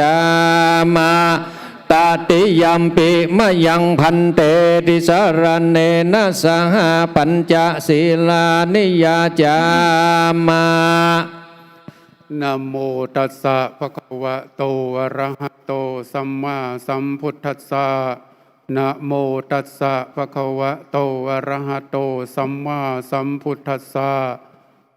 จามาตาติยัมปิมะยังพันเตติสารเนนะสหปัญจศีลานิยาจามานะโมตัสสะภะคะวะโตอะระหะโตสัมมาสัมพุทธัสสะนะโมตัสสะภะคะวะโตอะระหะโตสัมมาสัมพุทธัสสะ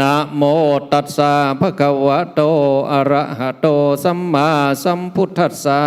นะโมตัสสะภะคะวะโตอะระหะโตสัมมาสัมพุทธัสสะ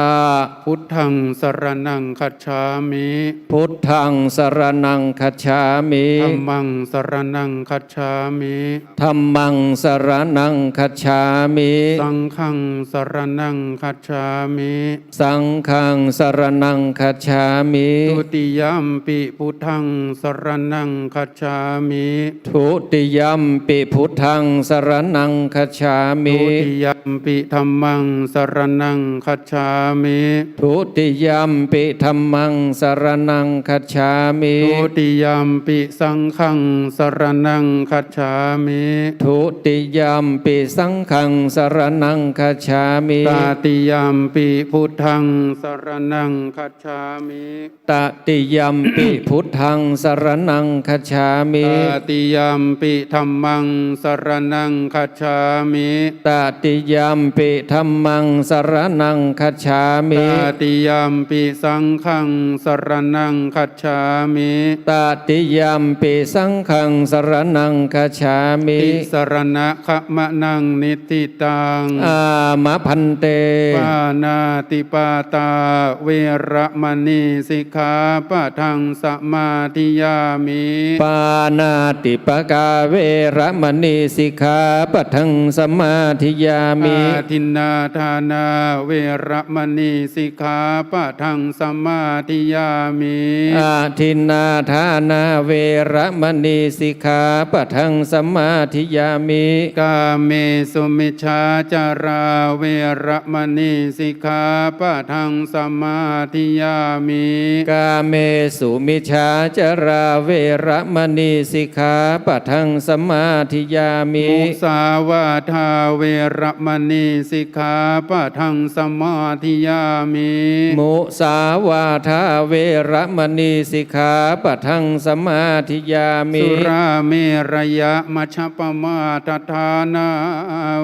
พุทธังสรณังคัจฉามิพุทธังสรนังคัจฉามิธัมมังสรณังคัจฉามิธัมมังสรนังคัจฉามิสังฆังสรณังคัจฉามิสังฆังสรนังคัจฉามิทุติยมปิพุทธังสรณังคัจฉามิทุติยัมปิพุทธังสรนังคัจฉามิทุติยมปิธรรมังสรณังคัจฉามิทุติยัมปิธัมมังสรนังคัจฉามิทุติยมปิสังฆังสรณังคัจฉามิทุติยัมปิสังฆังสรนังคัจฉามิตาติยมปิพุทธังสรณังคัจฉามิตติยัมปิพุทธังสรนังคัจฉามิตาติยมปิธรรมังสรณังคัจฉามิตติยัมปิธัมมังสรนังคัจฉามิตาติยมปิสังฆังสรณังคัจฉามิตติยัมปิสังฆังสรนังคัจฉามิติสรณะขะมะนังนิติตังอามะพันเตปานาติปาตาเวระมณีสิกขาปะทังสมาธิยามิปานาติปกาเวระมณีสิกขาปะทังสมาธิยามิอาทินนาทานาเวระมณีสิกขาปะทังสมาธิยามิอาทินนาทานาเวระมณีสิกขาปะทังสมาธิยามิกาเมสุมิชฌาจาราเวระมณีสิกขาปะทังสมาธิยามิกาเมสุมิชาจาราเวระมณีสิกขาปะทังสมาธิยามิมุสาวาทาเวระมณีสิกขาปะทังสมาธิยามิมุสาวาทาเวระมณีสิกขาปะทังสมาธิยามิสุราเมรยะมัชฌปมาทฐานา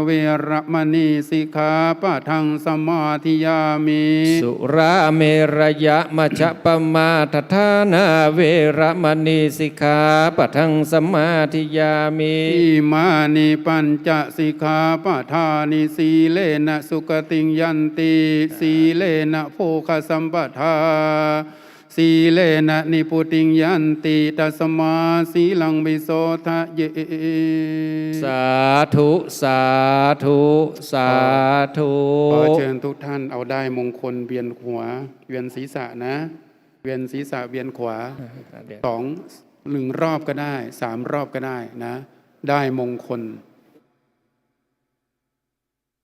เวระมณีสิกขาปะทังสมาธิยามิสุราเมรยะมัชฌปมาทฐานาเวระมณีสิกขาปะทังสมาธิยามิอิมานิปัญจสิกขาปะทานิสีเลนะสุกติงยันติสีเลนะโภคสัมปทาสีเลนะนิพุติงยันติตัสมาสีลังวิโสทะเย สาธุ สาธุ สาธุขอเชิญทุกท่านเอาได้มงคลเวียนหัว เวียนศีรษะนะ เวียนศีรษะเวียนขวาสองหนึ่งรอบก็ได้สามรอบก็ได้นะ ได้มงคล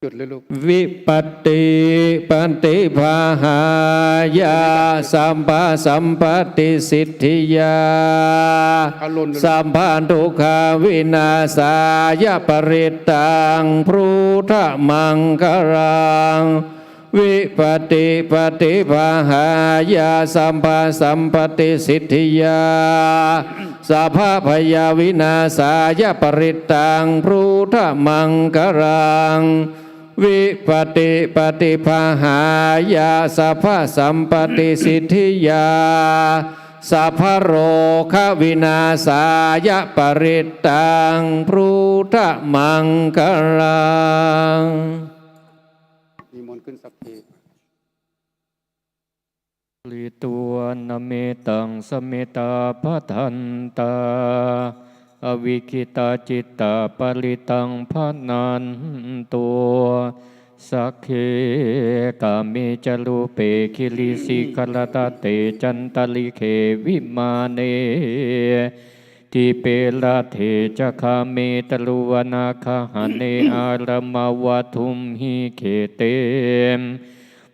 จุดเลยลูกวิปติปันติภาหายาสัมปะสัมปติสิทธิยาเอาลนเลยสัมพันทุกขาวินาสายปริตตังพรุทธมังครังวิปติปฏิภาหายาสัมปะสัมปติสิทธิยา สัพพยาวินาสายปริตตังพรุทธมังครัง วิปติปฏิภาหายาสัพพสัมปติสิทธิยาสัพพโรควินาสายปริตตังพรุทธมังคลัง ลิตัวนเมตังสเมตาพทันตา อวิคิตาจิตตาปริตังพนันตัวสักเคกามิจลูเปคิลิสิกลตาเตจันตลิเควิมาเนทิเปละเทจะคาเมตลุวนาคาหเนอารมาวทุมหิเขเตม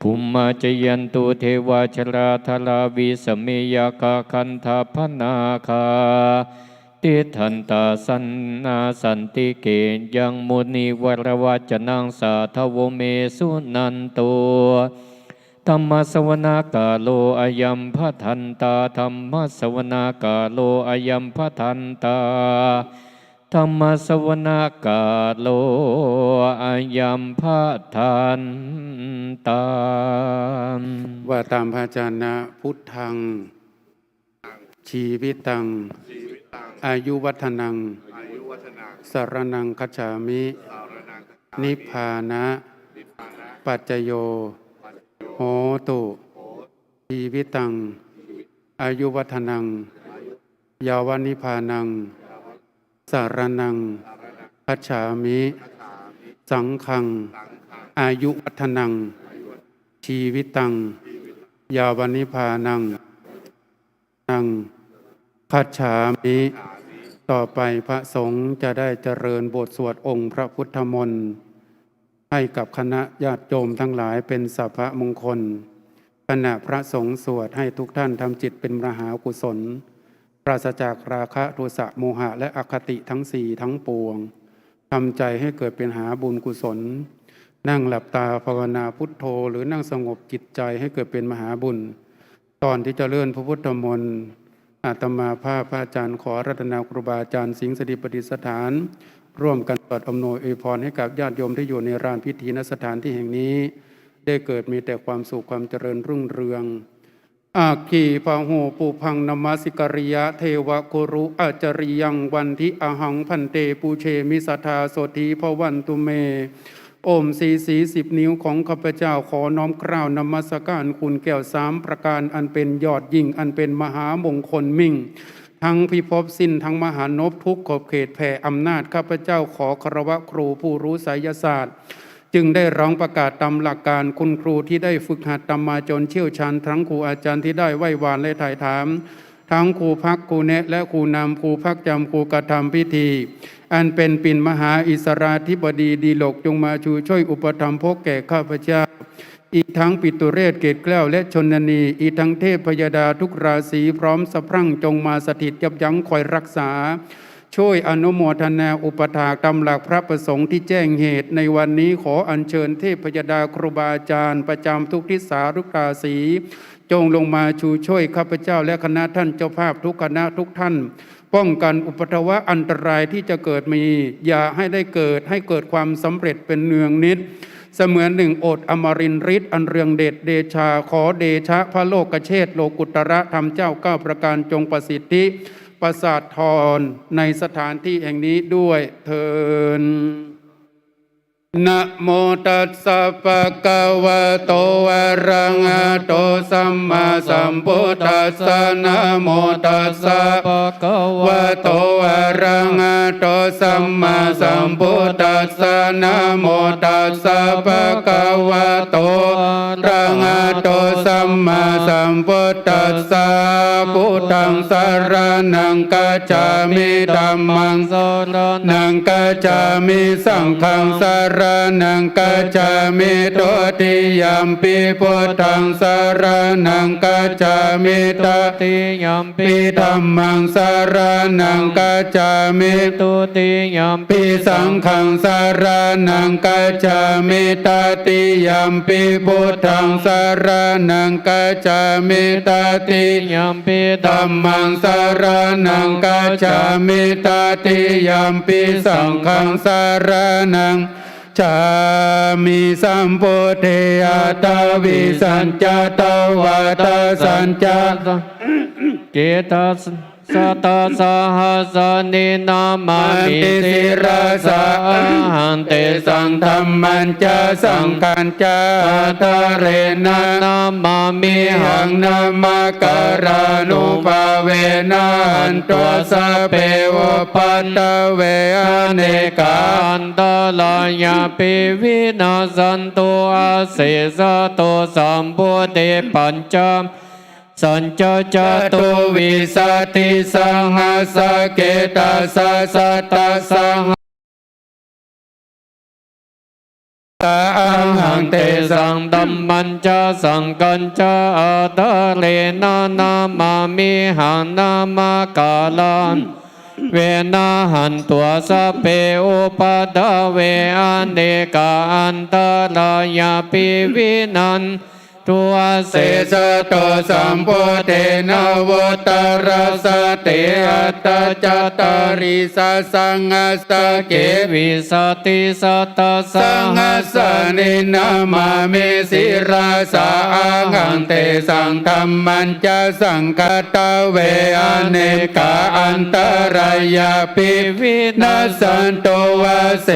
ภูมิมาจยันตุเทวาชราธลาวิสเมยกาคันธาพนาคาติทันตาสันนาสันติเกยังมุนีวรวัจนังสาทวเมสุนันโตธรรมสวนากาโลอายัมพทันตาธรรมสวนากาโลอายัมพทันตา ธรรมสวนากาโลอายัมพทันตามว่าตามพระอาจารย์นะพุทธัง ชีวิตัง อายุวัฒนัง สารนังคัจามิ นิพพานะ ปัจจโย โหตุ ชีวิตัง อายุวัฒนัง ยาวนิพพานัง สารนังคัจฉามิ สังฆัง อายุวัฒนัง ชีวิตัง ยาวนิพานัง นังคัจฉามิ ต่อไปพระสงฆ์จะได้เจริญบทสวดองค์พระพุทธมนต์ให้กับคณะญาติโยมทั้งหลายเป็นสัพพมงคลขณะพระสงฆ์สวดให้ทุกท่านทำจิตเป็นมหากุศล ปราศจากราคะโทสะโมหะ และอคติทั้งสี่ทั้งปวงทำใจให้เกิดเป็นหาบุญกุศล นั่งหลับตาภาวนาพุทโธ หรือนั่งสงบจิตใจให้เกิดเป็นมหาบุญ ตอนที่จะเลื่อนพระพุทธมนต์อาตมาภาพพระอาจารย์ขอรัตนาครูบาอาจารย์สิงสถิตปฏิสถาน ร่วมกันเปิดอำนวยอวยพรให้กับญาติโยมที่อยู่ในรานพิธีนสถานที่แห่งนี้ ได้เกิดมีแต่ความสุขความเจริญรุ่งเรือง อาคีพาหูปูพังนมัสิกริยะเทวกุรุอาจริยังวันทิอหังพันเตปูเชมิสัทธาโสธีพวันตุเมโอมสีสีสิบนิ้วของข้าพเจ้าขอน้อมกล่าวนมัสการคุณแก้วสามประการอันเป็นยอดยิ่งอันเป็นมหามงคลมิ่ง ทั้งพิภพสิ้นทั้งมหานพทุกขอบเขตแผ่อำนาจข้าพเจ้าขอคารวะครูผู้รู้ไสยศาสตร์ จึงได้ร้องประกาศตามหลักการคุณครูที่ได้ฝึกหัดตำมาจนเชี่ยวชาญทั้งครูอาจารย์ที่ได้ไหว้วานและถ่ายถาม ทั้งครูพักครูแนะและครูนำครูพักจำครูกระทำพิธี อันเป็นปิ่นมหาอิสราธิบดีดีโลกจงมาชูช่วยอุปถัมภกแก่ข้าพเจ้าอีกทั้งปิตุเรศเกตแก้วและชนนี อีกทั้งเทพพยดาทุกราศีพร้อมสะพรั่งจงมาสถิตยับยั้งคอยรักษา ช่วยอนุโมทนาอุปถากตามหลักพระประสงค์ที่แจ้งเหตุ ในวันนี้ขออัญเชิญเทพพยดาครูบาอาจารย์ ประจำทุกทิศาทุกราศีจงลงมาชูช่วยข้าพเจ้าและคณะท่านเจ้าภาพทุกคณะทุกท่าน ป้องกันอุปทวะอันตรายที่จะเกิดมี อย่าให้ได้เกิดให้เกิดความสำเร็จเป็นเนืองนิด เสมือนหนึ่งโอดอมรินร์ฤทธิ์อันเรืองเดชเดชาขอเดชะพระโลกเชษโลกุตระธรรมเจ้าเก้าประการจงประสิทธิ ประสาททรในสถานที่แห่งนี้ด้วยเทิน นะโมตัสสะปะคะวะโตอะระหะโตสัมมาสัมพุทธัสสะนะโมตัสสะปะกะวะโตอะระหะโตสัมมาสัมพุทธัสสะนะโมตัสสะภะคะวะโตอะระหะโตสัมมาสัมพุทธัสสะพุทธังสารนังกัจจามิธัมมังสรนังกัจจามิสังฆังสารนังกัจจามิโตติยัมปิพุทธังสารนังกัจจามิตติยัมปิธรรมังสารนังกัจจามิตุติยัมปิปิสังฆังสารนังกัจจามิตติยัมปิพุทธังสารนังกัจจามิตติยัมปิธรรมังสารนังกัจจามิตติยัมปิสังฆังสารนัง ชามิสัมพุทเทยตาวิสัญจตวัตสัญจเกตัส สตสหัสนินามามิสิรสาหันเตสัสังธรรมันจะสังกันจะตะเรนะนามามิหังนามาการานุภาเวนันตัวสเปวปัตะเวอเนกาอันตลายาปิวินาสันตุอาเสสะโตสัมพุเตปัญจ สัญจจจตุตุวิสติสังหสเกตาสสะตะสังตาอังหังเตสังดัมมันจะสังกันจอาตเลนานามามิหังนามากาลันเวนาหันตัวสเปอุปดาเวอเนกาอันตรายาปิวินัน ตัวเสสสะโตสัมโพเทนวุตรสเตอัตจตาริสสังหสเกเกวิสติสตสังหสนินามามิสิราสาหังเตสังธรรมันจะสังคตเวอเนกาอันตรายาปิวินัสันโตวเส